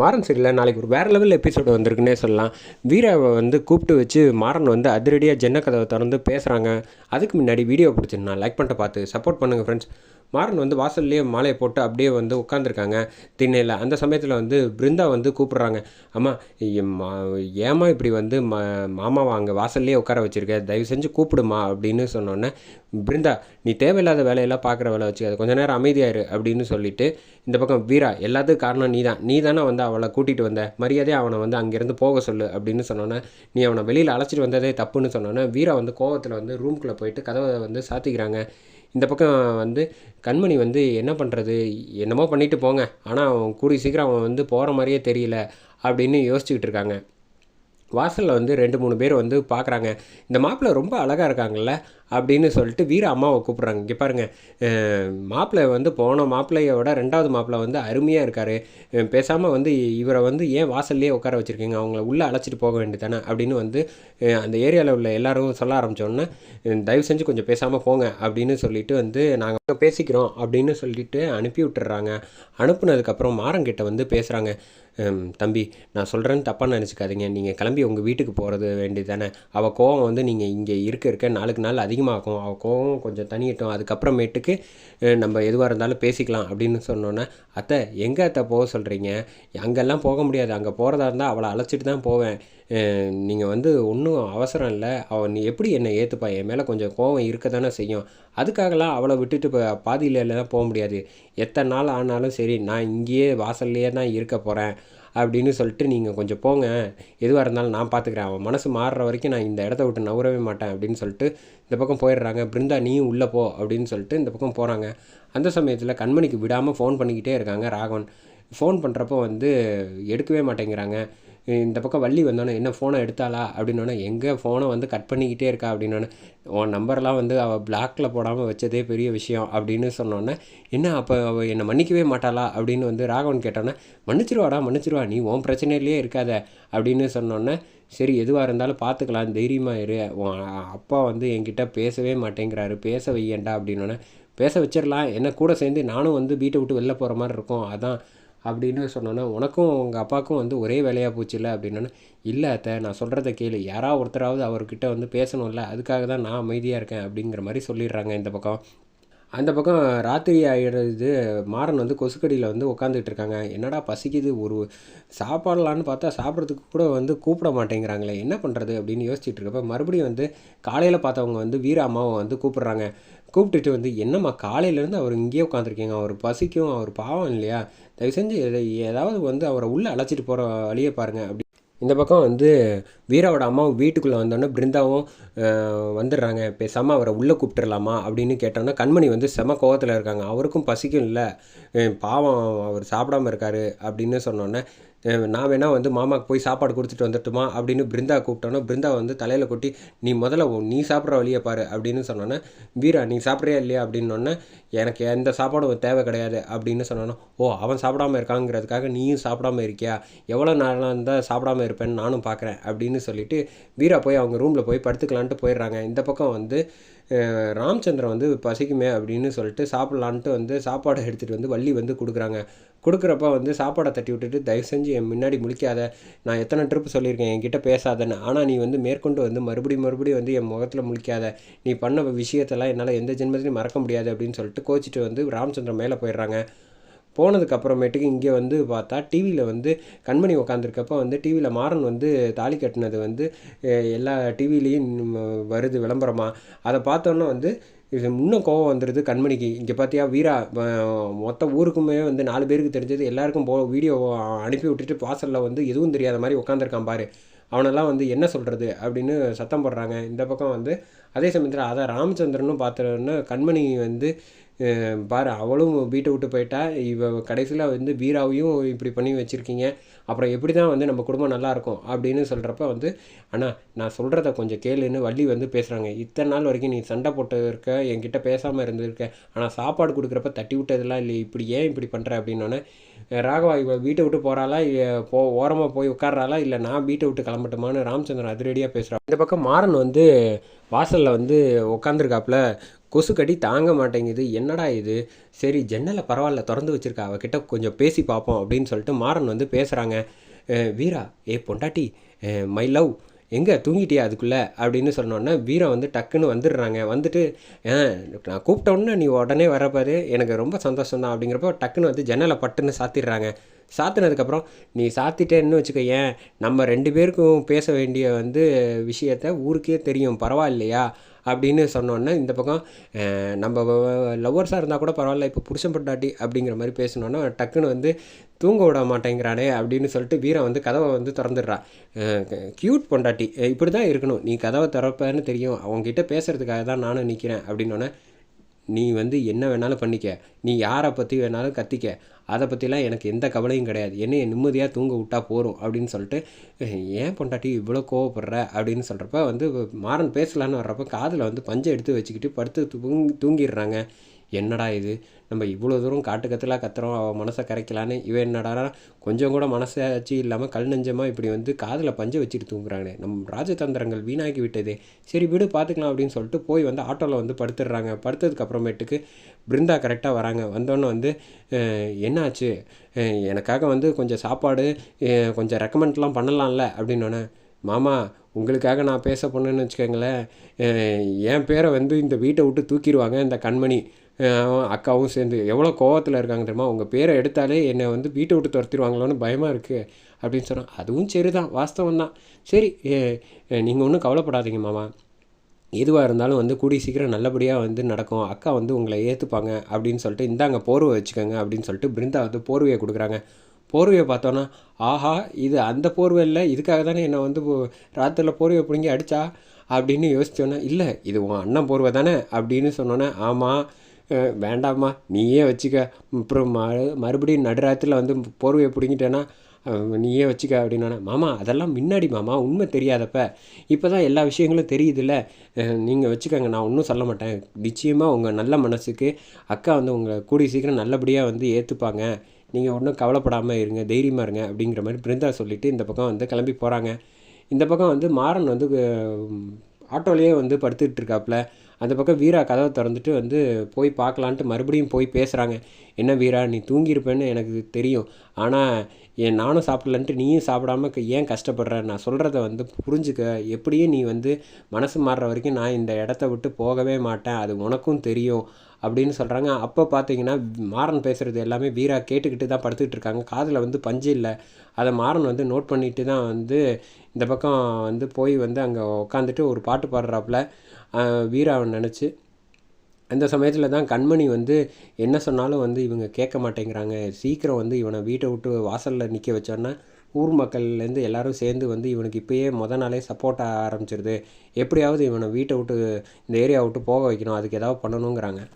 மாறன் சரியில்லை. நாளைக்கு ஒரு வேறு லெவல் எபிசோடு வந்திருக்குன்னே சொல்லலாம். வீராவை வந்து கூப்பிட்டு வச்சு மாறன் வந்து அதிரடியாக ஜென்ன கதவை திறந்து பேசுகிறாங்க அதுக்கு முன்னாடி வீடியோ பிடிச்சிருந்தா லைக் பண்ணிட்டு பார்த்து சப்போர்ட் பண்ணுங்கள் ஃப்ரெண்ட்ஸ் மாறன் வந்து வாசல்லையே மாலையை போட்டு அப்படியே வந்து உட்காந்துருக்காங்க திண்ணையில் அந்த சமயத்தில் வந்து பிருந்தா வந்து கூப்பிட்றாங்க. அம்மா ஏமா ஏம்மா இப்படி வந்து மா மாமாவை அங்கே வாசல்லையே உட்கார வச்சுருக்க? தயவு செஞ்சு கூப்பிடுமா அப்படின்னு சொன்னோன்னே பிருந்தா நீ தேவையில்லாத வேலையெல்லாம் பார்க்குற வேலை வச்சுக்காது. கொஞ்ச நேரம் அமைதியாயிரு அப்படின்னு சொல்லிட்டு இந்த பக்கம் வீரா எல்லாத்துக்கும் காரணம் நீ தான் நீ தானே வந்து அவளை கூட்டிகிட்டு வந்த. மரியாதையாக அவனை வந்து அங்கேருந்து போக சொல்லு அப்படின்னு சொன்னோன்னே நீ அவனை வெளியில் அழைச்சிட்டு வந்ததே தப்புன்னு சொன்னோன்னே வீரா வந்து கோவத்தில் வந்து ரூம்குள்ளே போயிட்டு கதவை வந்து சாத்திக்கிறாங்க. இந்த பக்கம் வந்து கண்மணி வந்து என்ன பண்ணுறது என்னமோ பண்ணிட்டு போங்க. ஆனால் அவன் கூடி சீக்கிரம் அவன் வந்து போகிற மாதிரியே தெரியல அப்படின்னு யோசிச்சுக்கிட்டு இருக்காங்க. வாசலில் வந்து ரெண்டு மூணு பேர் வந்து பார்க்குறாங்க இந்த மாப்பிள்ளை ரொம்ப அழகாக இருக்காங்கல்ல? அப்படின்னு சொல்லிட்டு வீர அம்மாவை கூப்பிட்றாங்க. இங்கே பாருங்கள் மாப்பிள்ளை வந்து போன மாப்பிள்ளையோட ரெண்டாவது மாப்பிள்ளை வந்து அருமையாக இருக்கார். பேசாமல் வந்து இவரை வந்து ஏன் வாசல்லையே உட்கார வச்சுருக்கீங்க? அவங்கள உள்ளே அழைச்சிட்டு போக வேண்டியதானே அப்படின்னு வந்து அந்த ஏரியாவில் உள்ள எல்லாரும் சொல்ல ஆரம்பித்தோன்னே தயவு செஞ்சு கொஞ்சம் பேசாமல் போங்க அப்படின்னு சொல்லிட்டு வந்து நாங்கள் பேசிக்கிறோம் அப்படின்னு சொல்லிட்டு அனுப்பி விட்டுறாங்க. அனுப்புனதுக்கப்புறம் மாறங்கிட்ட வந்து பேசுகிறாங்க தம்பி நான் சொல்கிறேன்னு தப்பாக நினச்சிக்காதீங்க. நீங்கள் கிளம்பி உங்கள் வீட்டுக்கு போகிறது வேண்டியது தானே அவள் கோவம் வந்து நீங்கள் இங்கே இருக்க இருக்க நாளுக்கு நாள் அதிகமாகும். அவள் கோவம் கொஞ்சம் தனியட்டும் அதுக்கப்புறமேட்டுக்கு நம்ம எதுவாக இருந்தாலும் பேசிக்கலாம் அப்படின்னு சொன்னோன்னே அத்தை எங்கே அத்தை போக சொல்கிறீங்க அங்கெல்லாம் போக முடியாது. அங்கே போகிறதா இருந்தால் அவளை அழைச்சிட்டு தான் போவேன். நீங்கள் வந்து ஒன்றும் அவசரம் இல்லை. அவள் நீ எப்படி என்னை ஏற்றுப்பா என் மேலே கொஞ்சம் கோவம் இருக்க தானே செய்யும். அதுக்காகலாம் அவளை விட்டுட்டு இப்போ பாதியில் போக முடியாது. எத்தனை நாள் ஆனாலும் சரி நான் இங்கேயே வாசல்லையே தான் இருக்க போகிறேன் அப்படின்னு சொல்லிட்டு நீங்கள் கொஞ்சம் போங்க. எதுவாக இருந்தாலும் நான் பார்த்துக்கிறேன் அவன் மனசு மாறுற வரைக்கும் நான் இந்த இடத்த விட்டு நகரவே மாட்டேன் அப்படின்னு சொல்லிட்டு இந்த பக்கம் போயிடுறாங்க. பிருந்தா நீயும் உள்ளே போ அப்படின்னு சொல்லிட்டு இந்த பக்கம் போகிறாங்க அந்த சமயத்தில் கண்மணிக்கு விடாமல் ஃபோன் பண்ணிக்கிட்டே இருக்காங்க ராகவன். ஃபோன் பண்ணுறப்போ வந்து எடுக்கவே மாட்டேங்கிறாங்க. இந்த பக்கம் வள்ளி வந்தோன்னே என்ன ஃபோனை எடுத்தாளா? அப்படின்னோடனே எங்கே ஃபோனை வந்து கட் பண்ணிக்கிட்டே இருக்கா? அப்படின்னோடனே உன் நம்பர்லாம் வந்து அவள் பிளாக்கில் போடாமல் வச்சதே பெரிய விஷயம். அப்படின்னு சொன்னோன்னே என்ன அப்போ அவள் என்னை மன்னிக்கவே மாட்டாளா? அப்படின்னு வந்து ராகவன் கேட்டோன்னே மன்னிச்சிருவாடா மன்னிச்சிருவா நீ உன் பிரச்சனையிலேயே இருக்காத. அப்படின்னு சொன்னோன்னே சரி எதுவாக இருந்தாலும் பார்த்துக்கலாம் தைரியமாக இரு. உன் அப்பா வந்து என்கிட்ட பேசவே மாட்டேங்கிறாரு. பேச வையண்டா. அப்படின்னோடனே பேச வச்சிடலாம் என்ன கூட சேர்ந்து நானும் வந்து வீட்டை விட்டு வெளில போகிற மாதிரி இருக்கும். அதான் அப்படின்னு சொன்னோன்னா உனக்கும் உங்கள் அப்பாவுக்கும் வந்து ஒரே வேலையாக போச்சுல்ல? அப்படின்னோன்னே இல்லை அத்தை நான் சொல்கிறத கேளு. யாராவது ஒருத்தராவது அவர்கிட்ட வந்து பேசணும்ல. அதுக்காக தான் நான் அமைதியாக இருக்கேன் அப்படிங்கிற மாதிரி சொல்லிடுறாங்க இந்த பக்கம். அந்த பக்கம் ராத்திரி ஆகிடுறது மாறன் வந்து கொசுக்கடியில் வந்து உட்காந்துட்டு இருக்காங்க. என்னடா பசிக்குது? ஒரு சாப்பாடலான்னு பார்த்தா சாப்பிட்றதுக்கு கூட வந்து கூப்பிட மாட்டேங்கிறாங்களே. என்ன பண்ணுறது அப்படின்னு யோசிச்சுட்டு இருக்கப்ப மறுபடியும் வந்து காலையில் பார்த்தவங்க வந்து வீர அம்மாவை வந்து கூப்பிட்றாங்க. கூப்பிட்டுட்டு வந்து என்னம்மா காலையிலேருந்து அவர் இங்கேயே உட்காந்துருக்கீங்க அவர் பசிக்கும் அவர் பாவம் இல்லையா? தயவு செஞ்சு எதை- ஏதாவது வந்து அவரை உள்ளே அழைச்சிட்டு போகிற வழியை பாருங்கள் அப்படி. இந்த பக்கம் வந்து வீராவோட அம்மாவும் வீட்டுக்குள்ளே வந்தோடனே பிருந்தாவும் வந்துடுறாங்க. பேசாமல் அவரை உள்ளே கூப்பிட்டுறலாமா? அப்படின்னு கேட்டோன்னே கண்மணி வந்து செம கோவத்தில் இருக்காங்க. அவருக்கும் பசிக்கும் இல்லை. பாவம் அவர் சாப்பிடாம இருக்காரு. அப்படின்னு சொன்னோன்னே நான் வேணால் வந்து மாமாவுக்கு போய் சாப்பாடு கொடுத்துட்டு வந்துட்டுமா அப்படின்னு பிருந்தா கூப்பிட்டோன்னா பிருந்தா வந்து தலையில் கொட்டி நீ முதல்ல நீ சாப்பிட்ற வழியை பாரு அப்படின்னு சொன்னோன்னே வீரா நீ சாப்பிட்றியா இல்லையா? அப்படின்னோடனே எனக்கு எந்த சாப்பாடும் தேவை கிடையாது அப்படின்னு சொன்னோன்னா ஓ அவன் சாப்பிடாம இருக்காங்கிறதுக்காக நீயும் சாப்பிடாம இருக்கியா? எவ்வளோ நாளாக இருந்தால் சாப்பிடாம இருப்பேன்னு நானும் பார்க்குறேன் அப்படின்னு சொல்லிட்டு வீரா போய் அவங்க ரூமில் போய் படுத்துக்கலான்ட்டு போயிடுறாங்க. இந்த பக்கம் வந்து ராமச்சந்திரன் வந்து பசிக்குமே அப்படின்னு சொல்லிட்டு சாப்பிட்லான்ட்டு வந்து சாப்பாடு எடுத்துகிட்டு வந்து வள்ளி வந்து கொடுக்குறாங்க. கொடுக்குறப்ப வந்து சாப்பாடை தட்டி விட்டுட்டு தயவு செஞ்சு என் முன்னாடி முழிக்காத. நான் எத்தனை ட்ரிப் சொல்லியிருக்கேன் என்கிட்ட பேசாதன்னு. ஆனால் நீ வந்து மேற்கொண்டு வந்து மறுபடியும் மறுபடியும் வந்து என் முகத்தில் முழிக்காத. நீ பண்ண விஷயத்தெல்லாம் என்னால் எந்த ஜென்மத்திலையும் மறக்க முடியாது அப்படின்னு சொல்லிட்டு கோச்சிட்டு வந்து ராமச்சந்திரன் மேலே போயிடுறாங்க. போனதுக்கு அப்புறமேட்டுக்கு இங்கே வந்து பார்த்தா டிவியில் வந்து கண்மணி உட்காந்துருக்கப்ப வந்து டிவியில் மாறன் வந்து தாலி கட்டினது வந்து எல்லா டிவிலையும் வருது விளம்பரமாக அதை பார்த்தோன்னே வந்து இது இன்னும் கோவம் வந்துடுது கண்மணிக்கு. இங்கே பார்த்தியா வீரா மொத்த ஊருக்குமே வந்து நாலு பேருக்கு தெரிஞ்சது. எல்லாருக்கும் போ வீடியோ அனுப்பி விட்டுட்டு வாசலில் வந்து எதுவும் தெரியாத மாதிரி உட்காந்துருக்கான் பாரு. அவனெல்லாம் வந்து என்ன சொல்கிறது அப்படின்னு சத்தம் போடுறாங்க. இந்த பக்கம் வந்து அதே சமயத்தில் அதை ராமச்சந்திரனும் பார்த்தோன்னா கண்மணி வந்து பாரு அவளும் வீட்டை விட்டு போயிட்டா. இவ கடைசியில் வந்து வீராவையும் இப்படி பண்ணி வச்சுருக்கீங்க. அப்புறம் எப்படி தான் வந்து நம்ம குடும்பம் நல்லாயிருக்கும் அப்படின்னு சொல்கிறப்ப வந்து அண்ணா நான் சொல்கிறத கொஞ்சம் கேளுன்னு வள்ளி வந்து பேசுகிறாங்க இத்தனை நாள் வரைக்கும் நீ சண்டை போட்டு இருக்க என்கிட்ட பேசாமல் இருந்திருக்க. ஆனால் சாப்பாடு கொடுக்குறப்ப தட்டி விட்டதெல்லாம் இல்லை இப்படி ஏன் இப்படி பண்ணுற அப்படின்னோடனே ராகவா இவள் வீட்டை விட்டு போகிறாளா போ ஓரமாக போய் உட்கார்றாளா? இல்லை நான் வீட்டை விட்டு கிளம்பட்டுமான்னு ராமச்சந்திரன் அதிரடியாக பேசுகிறான் இந்த பக்கம் மாறன் வந்து வாசலில் வந்து உட்காந்துருக்காப்புல கொசு கடி தாங்க மாட்டேங்குது. என்னடா இது? சரி ஜன்னலை பரவாயில்ல திறந்து வச்சுருக்கா. அவகிட்ட கொஞ்சம் பேசி பார்ப்போம் அப்படின்னு சொல்லிட்டு மாறன் வந்து பேசுகிறாங்க வீரா ஏ பொண்டாட்டி மை லவ் எங்கே தூங்கிட்டியா அதுக்குள்ளே? அப்படின்னு சொன்னோன்னே வீரம் வந்து டக்குன்னு வந்துடுறாங்க. வந்துட்டு நான் கூப்பிட்ட உடனே நீ உடனே வரப்பாரு எனக்கு ரொம்ப சந்தோஷம் தான் அப்படிங்கிறப்போ டக்குன்னு வந்து ஜன்னலை பட்டுன்னு சாத்திடுறாங்க. சாத்தினதுக்கப்புறம் நீ சாத்திட்டேன்னு வச்சுக்க ஏன் நம்ம ரெண்டு பேருக்கும் பேச வேண்டிய வந்து விஷயத்த ஊருக்கே தெரியும். பரவாயில்லையா? அப்படின்னு சொன்னோன்னே இந்த பக்கம் நம்ம லவ்வர்ஸாக இருந்தால் கூட பரவாயில்ல இப்போ புருஷன் பொண்டாட்டி அப்படிங்கிற மாதிரி பேசினோன்னா டக்குன்னு வந்து தூங்க விட மாட்டேங்கிறானே அப்படின்னு சொல்லிட்டு வீரன் வந்து கதவை வந்து திறந்துடுறா. க்யூட் பொண்டாட்டி. இப்படி தான் இருக்கணும். நீ கதவை திறப்பேன்னு தெரியும். அவங்ககிட்ட பேசுகிறதுக்காக தான் நானும் நிற்கிறேன் அப்படின்னோடனே நீ வந்து என்ன வேணாலும் பண்ணிக்க. நீ யாரை பற்றி வேணாலும் கத்திக்க. அதை பற்றிலாம் எனக்கு எந்த கவலையும் கிடையாது. என்னைய நிம்மதியாக தூங்க விட்டா போதும் அப்படின்னு சொல்லிட்டு ஏன் பொண்டாட்டி இவ்வளோ கோவப்படுற? அப்படின்னு சொல்கிறப்ப வந்து மாறன் பேசலான்னு வர்றப்ப காதில் வந்து பஞ்சை எடுத்து வச்சுக்கிட்டு படுத்து தூங்கி தூங்கிடுறாங்க. என்னடா இது? நம்ம இவ்வளோ தூரம் காட்டு கத்துறோம் அவள் மனசை கரைக்கலான்னு. இவன் என்னடா கொஞ்சம் கூட மனசாட்சி இல்லாமல் கல் நெஞ்சமாக இப்படி வந்து காதில் பஞ்சை வச்சுட்டு தூங்குறாங்க நம் ராஜதந்திரங்கள் வீணாக்கி விட்டதே. சரி விடு பார்த்துக்கலாம் அப்படின்னு சொல்லிட்டு போய் வந்து ஆட்டோவில் வந்து படுத்துடுறாங்க. படுத்ததுக்கு அப்புறமேட்டுக்கு பிருந்தா கரெக்டாக வராங்க. வந்தோன்னே வந்து என்னாச்சு? எனக்காக வந்து கொஞ்சம் சாப்பாடு கொஞ்சம் ரெக்கமெண்ட்லாம் பண்ணலாம்ல? அப்படின்னோடனே மாமா உங்களுக்காக நான் பேச போனேன்னு வச்சுக்கோங்களேன். என் பேரை வந்து இந்த வீட்டை விட்டு தூக்கிடுவாங்க இந்த கண்மணி. அக்காவும் சேர்ந்து எவ்வளோ கோவத்தில் இருக்காங்க தெரியுமா? உங்கள் பேரை எடுத்தாலே என்னை வந்து வீட்டை விட்டு துரத்திடுவாங்களோன்னு பயமாக இருக்குது அப்படின்னு சொன்னான் அதுவும் சரி தான் வாஸ்தவம் தான். சரி நீங்கள் ஒன்றும் கவலைப்படாதீங்க மாமா. எதுவாக இருந்தாலும் வந்து கூடிய சீக்கிரம் நல்லபடியாக வந்து நடக்கும். அக்கா வந்து உங்களை ஏற்றுப்பாங்க அப்படின்னு சொல்லிட்டு இந்தாங்க போர்வை வச்சுக்கோங்க அப்படின்னு சொல்லிட்டு பிருந்தா வந்து போர்வையை கொடுக்குறாங்க. போர்வையை பார்த்தோன்னா ஆஹா இது அந்த போர்வை இல்லை இதுக்காக தானே என்னை வந்து ராத்திரியில் போர்வையை பிடுங்கி அடித்தா அப்படின்னு யோசிச்சோன்னே இல்லை இது உன் அண்ணன் போர்வை தானே அப்படின்னு சொன்னோன்னே ஆமாம் வேண்டாம்மா நீயே வச்சுக்க. அப்புறம் மறு மறுபடியும் நடுராத்திரில் வந்து போர்வையை பிடுங்கிட்டேன்னா நீயே வச்சுக்க அப்படின்னா மாமா அதெல்லாம் முன்னாடி மாமா உண்மை தெரியாதப்ப. இப்போ தான் எல்லா விஷயங்களும் தெரியுதுல்ல. நீங்கள் வச்சுக்கோங்க நான் ஒன்றும் சொல்ல மாட்டேன். நிச்சயமாக உங்கள் நல்ல மனசுக்கு அக்கா வந்து உங்களை கூடிய சீக்கிரம் நல்லபடியாக வந்து ஏற்றுப்பாங்க நீங்கள் ஒன்றும் கவலைப்படாமல் இருங்க தைரியமாக இருங்க அப்படிங்கிற மாதிரி பிருந்தா சொல்லிவிட்டு இந்த பக்கம் வந்து கிளம்பி போகிறாங்க இந்த பக்கம் வந்து மாறன் வந்து ஆட்டோலேயே வந்து படுத்துக்கிட்டு இருக்காப்புல. அந்த பக்கம் வீரா கதவை திறந்துட்டு வந்து போய் பார்க்கலான்ட்டு மறுபடியும் போய் பேசுகிறாங்க என்ன வீரா நீ தூங்கியிருப்பேன்னு எனக்கு தெரியும். ஆனால் ஏன் நானும் சாப்பிடலன்ட்டு நீயும் சாப்பிடாம ஏன் கஷ்டப்படுற? நான் சொல்கிறத வந்து புரிஞ்சுக்க. எப்படியும் நீ வந்து மனசு மாறுற வரைக்கும் நான் இந்த இடத்த விட்டு போகவே மாட்டேன். அது உனக்கும் தெரியும் அப்படின்னு சொல்கிறாங்க அப்போ பார்த்தீங்கன்னா மாறன் பேசுகிறது எல்லாமே வீரா கேட்டுக்கிட்டு தான் படுத்துக்கிட்டு இருக்காங்க. காதில் வந்து பஞ்சு இல்லை. அதை மாறன் வந்து நோட் பண்ணிட்டு தான் வந்து இந்த பக்கம் வந்து போய் வந்து அங்கே உட்காந்துட்டு ஒரு பாட்டு பாடுறாப்புல. வீராவை நினச்சி அந்த சமயத்தில் தான் கண்மணி வந்து என்ன சொன்னாலும் வந்து இவங்க கேட்க மாட்டேங்கிறாங்க. சீக்கிரம் வந்து இவனை வீட்டை விட்டு வாசலில் நிற்க வச்சோன்னா ஊர் மக்கள்லேருந்து எல்லாரும் சேர்ந்து வந்து இவனுக்கு இப்போயே மொதல் நாளே சப்போர்ட் ஆரம்பிச்சிருது. எப்படியாவது இவனை வீட்டை விட்டு இந்த ஏரியா விட்டு போக வைக்கணும். அதுக்கு ஏதாவது பண்ணணுங்கிறாங்க.